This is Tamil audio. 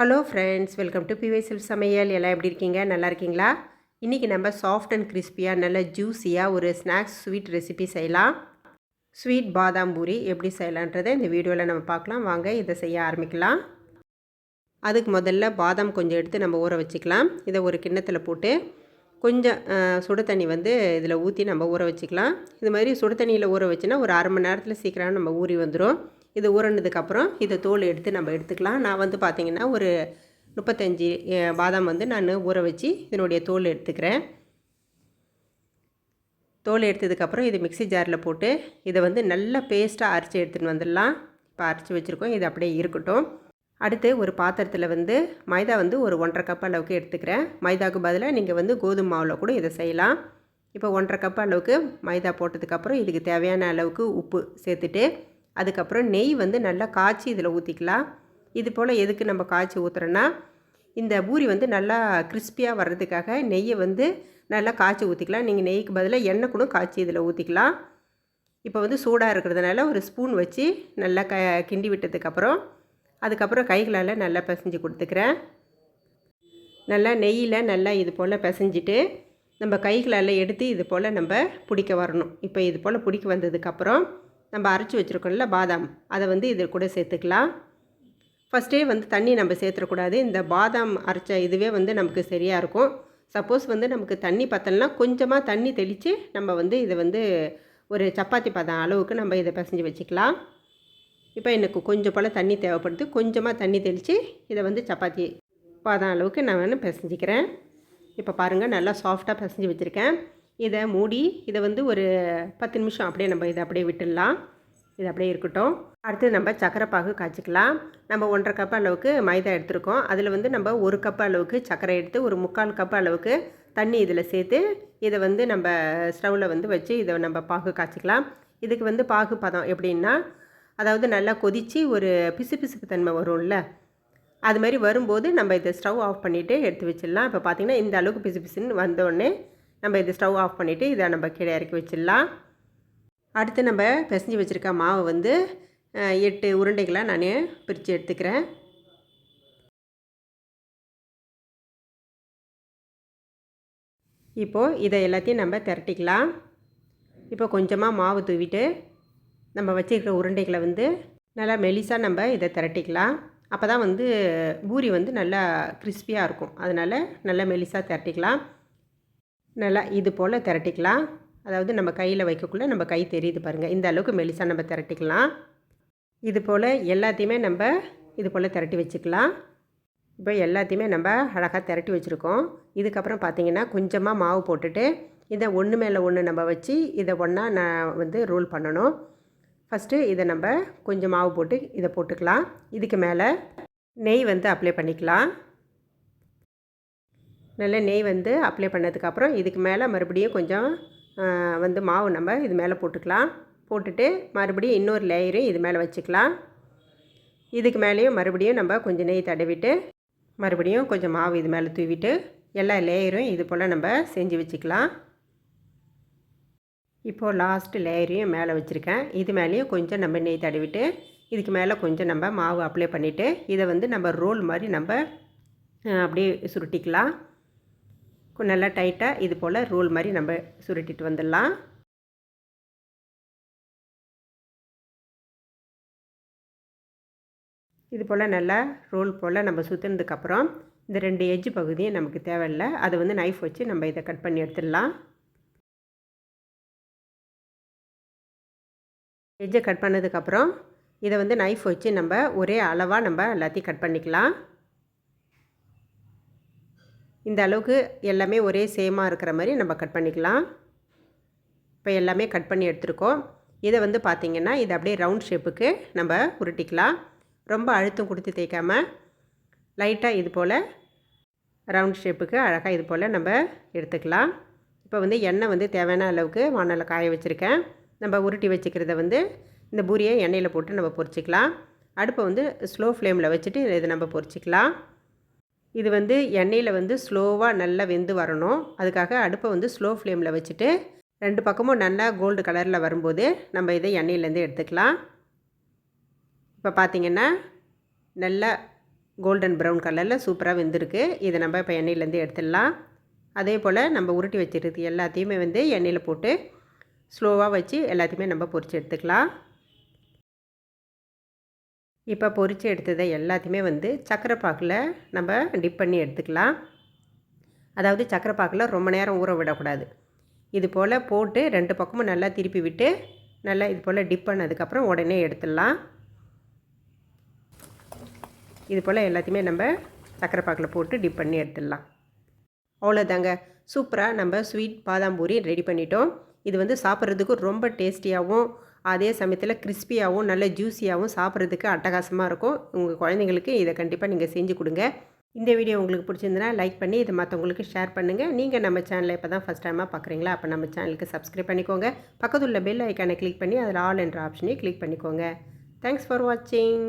ஹலோ ஃப்ரெண்ட்ஸ் வெல்கம் டு பிவை செல்ஃப் சமையல் எல்லாம் எப்படி இருக்கீங்க? நல்லா இருக்கீங்களா? இன்றைக்கி நம்ம சாஃப்ட் அண்ட் கிறிஸ்பியாக நல்ல ஜூஸியாக ஒரு ஸ்நாக்ஸ் ஸ்வீட் ரெசிபி செய்யலாம். ஸ்வீட் பாதாம் பூரி எப்படி செய்யலான்றதை இந்த வீடியோவில் நம்ம பார்க்கலாம். வாங்க இதை செய்ய ஆரம்பிக்கலாம். அதுக்கு முதல்ல பாதாம் கொஞ்சம் எடுத்து நம்ம ஊற வச்சுக்கலாம். இதை ஒரு கிண்ணத்தில் போட்டு கொஞ்சம் சுடு தண்ணி வந்து இதில் ஊற்றி நம்ம ஊற வச்சுக்கலாம். இது மாதிரி சுடு தண்ணியில் ஊற வச்சுன்னா ஒரு அரை மணி நேரத்தில் சீக்கிரம் நம்ம ஊறி வந்துடும் இது ஊறினதுக்கப்புறம் இதை தோல் எடுத்து நம்ம எடுத்துக்கலாம். நான் வந்து பார்த்திங்கன்னா ஒரு முப்பத்தஞ்சு பாதாம் வந்து நான் ஊற வச்சு இதனுடைய தோல் எடுத்துக்கிறேன். தோல் எடுத்ததுக்கப்புறம் இது மிக்ஸி ஜாரில் போட்டு இதை வந்து நல்லா பேஸ்ட்டாக அரைச்சி எடுத்துகிட்டு வந்துடலாம். இப்போ அரைச்சி வச்சுருக்கோம். இது அப்படியே இருக்கட்டும். அடுத்து ஒரு பாத்திரத்தில் வந்து மைதா வந்து ஒரு ஒன்றரை கப் அளவுக்கு எடுத்துக்கிறேன். மைதாவுக்கு பதிலாக நீங்கள் வந்து கோதுமை மாவில் கூட இதை செய்யலாம். இப்போ ஒன்றரை கப் அளவுக்கு மைதா போட்டதுக்கப்புறம் இதுக்கு தேவையான அளவுக்கு உப்பு சேர்த்துட்டு அதுக்கப்புறம் நெய் வந்து நல்லா காய்ச்சி இதில் ஊற்றிக்கலாம் இது போல் எதுக்கு நம்ம காய்ச்சி ஊற்றுறோன்னா இந்த பூரி வந்து நல்லா கிறிஸ்பியாக வர்றதுக்காக நெய்யை வந்து நல்லா காய்ச்சி ஊற்றிக்கலாம் நீங்கள் நெய்க்கு பதிலாக எண்ணெய் கூட காய்ச்சி இதில் ஊற்றிக்கலாம் இப்போ வந்து சூடாக இருக்கிறதுனால ஒரு ஸ்பூன் வச்சு நல்லா க கிண்டி விட்டதுக்கப்புறம் அதுக்கப்புறம் கைகளால் நல்லா பிசைஞ்சு கொடுத்துக்கிறேன். நல்லா நெய்யில் நல்லா இது போல் பிசைஞ்சிட்டு நம்ம கைகளால் எடுத்து இது போல் நம்ம பிடிக்க வரணும். இப்போ இது போல் பிடிக்க வந்ததுக்கப்புறம் நம்ம அரைச்சி வச்சுருக்கோம்ல பாதாம் அதை வந்து இது கூட சேர்த்துக்கலாம். ஃபஸ்ட்டே வந்து தண்ணி நம்ம சேர்த்துடக்கூடாது இந்த பாதாம் அரைச்ச இதுவே வந்து நமக்கு சரியாக இருக்கும். சப்போஸ் வந்து நமக்கு தண்ணி பத்தலைனா கொஞ்சமாக தண்ணி தெளித்து நம்ம வந்து இதை வந்து ஒரு சப்பாத்தி பதம் அளவுக்கு நம்ம இதை பிசைஞ்சு வச்சுக்கலாம். இப்போ எனக்கு கொஞ்சம் போல் தண்ணி தேவைப்படுது. கொஞ்சமாக தண்ணி தெளித்து இதை வந்து சப்பாத்தி பாதம் அளவுக்கு நான் வேணும் பிசைஞ்சிக்கிறேன். இப்போ பாருங்கள் நல்லா சாஃப்டாக பிசைஞ்சு வச்சுருக்கேன். இதை மூடி இதை வந்து ஒரு பத்து நிமிஷம் அப்படியே நம்ம இதை அப்படியே விட்டுடலாம். இது அப்படியே இருக்கட்டும். அடுத்து நம்ம சக்கரை பாகு காய்ச்சிக்கலாம். நம்ம ஒன்றரை கப் அளவுக்கு மைதா எடுத்துருக்கோம். அதில் வந்து நம்ம ஒரு கப் அளவுக்கு சக்கரை எடுத்து ஒரு முக்கால் கப் அளவுக்கு தண்ணி இதில் சேர்த்து இதை வந்து நம்ம ஸ்டவ்வில் வந்து வச்சு இதை நம்ம பாகு காய்ச்சிக்கலாம். இதுக்கு வந்து பாகு பதம் எப்படின்னா அதாவது நல்லா கொதித்து ஒரு பிசுபிசுப்பு தன்மை வரும்ல? அது மாதிரி வரும்போது நம்ம இதை ஸ்டவ் ஆஃப் பண்ணிவிட்டு எடுத்து வச்சிடலாம். இப்போ பார்த்திங்கன்னா இந்த அளவுக்கு பிசு பிசுன்னு வந்தோடனே நம்ம இதை ஸ்டவ் ஆஃப் பண்ணிவிட்டு இதை நம்ம கீழே இறக்கி வச்சிடலாம். அடுத்து நம்ம பிசைஞ்சு வச்சுருக்க மாவை வந்து எட்டு உருண்டைகளாக நான் பிரித்து எடுத்துக்கிறேன். இப்போது இதை எல்லாத்தையும் நம்ம திரட்டிக்கலாம். இப்போ கொஞ்சமாக மாவு தூவிட்டு நம்ம வச்சுருக்கிற உருண்டைகளை வந்து நல்லா மெலிசாக நம்ம இதை திரட்டிக்கலாம். அப்போ தான் வந்து பூரி வந்து நல்லா கிறிஸ்பியாக இருக்கும். அதனால் நல்லா மெலிசாக திரட்டிக்கலாம். நல்லா இது போல் திரட்டிக்கலாம். அதாவது நம்ம கையில் வைக்கக்குள்ளே நம்ம கை தெரியுது பாருங்கள் இந்த அளவுக்கு மெலிசாக நம்ம திரட்டிக்கலாம். இது போல் எல்லாத்தையுமே நம்ம இது போல் திரட்டி வச்சுக்கலாம். இப்போ எல்லாத்தையுமே நம்ம அழகாக திரட்டி வச்சுருக்கோம். இதுக்கப்புறம் பார்த்தீங்கன்னா கொஞ்சமாக மாவு போட்டுட்டு இதை ஒன்று மேலே ஒன்று நம்ம வச்சு இதை ஒன்றா நான் வந்து ரோல் பண்ணணும். ஃபஸ்ட்டு இதை நம்ம கொஞ்சம் மாவு போட்டு இதை போட்டுக்கலாம். இதுக்கு மேலே நெய் வந்து அப்ளை பண்ணிக்கலாம். நல்ல நெய் வந்து அப்ளை பண்ணதுக்கப்புறம் இதுக்கு மேலே மறுபடியும் கொஞ்சம் வந்து மாவு நம்ம இது மேலே போட்டுக்கலாம். போட்டுட்டு மறுபடியும் இன்னொரு லேயரும் இது மேலே வச்சுக்கலாம். இதுக்கு மேலேயும் மறுபடியும் நம்ம கொஞ்சம் நெய் தடவிட்டு மறுபடியும் கொஞ்சம் மாவு இது மேலே தூவிட்டு எல்லா லேயரும் இது போல் நம்ம செஞ்சு வச்சுக்கலாம். இப்போது லாஸ்ட்டு லேயரையும் மேலே வச்சுருக்கேன். இது மேலேயும் கொஞ்சம் நம்ம நெய் தடவிட்டு இதுக்கு மேலே கொஞ்சம் நம்ம மாவு அப்ளை பண்ணிவிட்டு இதை வந்து நம்ம ரோல் மாதிரி நம்ம அப்படியே சுருட்டிக்கலாம். நல்லா டைட்டாக இது போல் ரோல் மாதிரி நம்ம சுருட்டிட்டு வந்துடலாம். இது போல் நல்லா ரோல் போல் நம்ம சுற்றுனதுக்கப்புறம் இந்த ரெண்டு எஜ்ஜு பகுதியும் நமக்கு தேவையில்லை. அதை வந்து நைஃப் வச்சு நம்ம இதை கட் பண்ணி எடுத்துடலாம். எஜ்ஜை கட் பண்ணதுக்கப்புறம் இதை வந்து நைஃப் வச்சு நம்ம ஒரே அளவாக நம்ம எல்லாத்தையும் கட் பண்ணிக்கலாம். இந்த அளவுக்கு எல்லாமே ஒரே சேமாக இருக்கிற மாதிரி நம்ம கட் பண்ணிக்கலாம். இப்போ எல்லாமே கட் பண்ணி எடுத்துருக்கோம். இதை வந்து பார்த்திங்கன்னா இதை அப்படியே ரவுண்ட் ஷேப்புக்கு நம்ம உருட்டிக்கலாம். ரொம்ப அழுத்தம் கொடுத்து தேய்க்காம லைட்டாக இது போல் ரவுண்ட் ஷேப்புக்கு அழகாக இது போல் நம்ம எடுத்துக்கலாம். இப்போ வந்து எண்ணெய் வந்து தேவையான அளவுக்கு வானலில் காய வச்சுருக்கேன். நம்ம உருட்டி வச்சுக்கிறத வந்து இந்த பூரியை எண்ணெயில் போட்டு நம்ம பொரிச்சிக்கலாம். அடுப்பை வந்து ஸ்லோ ஃப்ளேமில் வச்சுட்டு இதை நம்ம பொரிச்சிக்கலாம். இது வந்து எண்ணெயில் வந்து ஸ்லோவாக நல்லா வெந்து வரணும். அதுக்காக அடுப்பை வந்து ஸ்லோ ஃப்ளேமில் வச்சுட்டு ரெண்டு பக்கமும் நல்லா கோல்டு கலரில் வரும்போது நம்ம இதை எண்ணெயிலேருந்து எடுத்துக்கலாம். இப்போ பார்த்திங்கன்னா நல்லா கோல்டன் ப்ரௌன் கலரில் சூப்பராக வெந்திருக்கு. இதை நம்ம இப்போ எண்ணெயிலேருந்து எடுத்துடலாம். அதே போல் நம்ம உருட்டி வச்சுருக்கிறது எல்லாத்தையுமே வந்து எண்ணெயில் போட்டு ஸ்லோவாக வச்சு எல்லாத்தையுமே நம்ம பொரித்து எடுத்துக்கலாம். இப்போ பொறிச்சு எடுத்ததை எல்லாத்தையுமே வந்து சக்கரை பாக்கில் நம்ம டிப் பண்ணி எடுத்துக்கலாம். அதாவது சக்கரை பாக்கில் ரொம்ப நேரம் ஊற விடக்கூடாது. இது போல் போட்டு ரெண்டு பக்கமும் நல்லா திருப்பி விட்டு நல்லா இது போல் டிப் பண்ணதுக்கப்புறம் உடனே எடுத்துடலாம். இது போல் எல்லாத்தையுமே நம்ம சக்கரை பாக்கில் போட்டு டிப் பண்ணி எடுத்துடலாம். அவ்வளோதாங்க சூப்பராக நம்ம ஸ்வீட் பாதாம் பூரி ரெடி பண்ணிட்டோம். இது வந்து சாப்பிட்றதுக்கு ரொம்ப டேஸ்டியாகவும் அதே சமயத்தில் கிறிஸ்பியாகவும் நல்ல ஜூஸியாகவும் சாப்பிட்றதுக்கு அட்டகாசமாக இருக்கும். உங்கள் குழந்தைங்களுக்கு இதை கண்டிப்பாக நீங்கள் செஞ்சு கொடுங்க. இந்த வீடியோ உங்களுக்கு பிடிச்சிருந்தனா லைக் பண்ணி இதை மற்றவங்களுக்கு ஷேர் பண்ணுங்கள் நீங்கள் நம்ம சேனலை இப்போ தான் ஃபஸ்ட் டைமாக பார்க்குறீங்களா அப்போ நம்ம சேனலுக்கு சப்ஸ்கிரைப் பண்ணிக்கோங்க. பக்கத்தில் உள்ள பெல் ஐக்கானை கிளிக் பண்ணி அதில் ஆல் என்ற ஆப்ஷனையும் கிளிக் பண்ணிக்கோங்க. தேங்க்ஸ் ஃபார் வாட்சிங்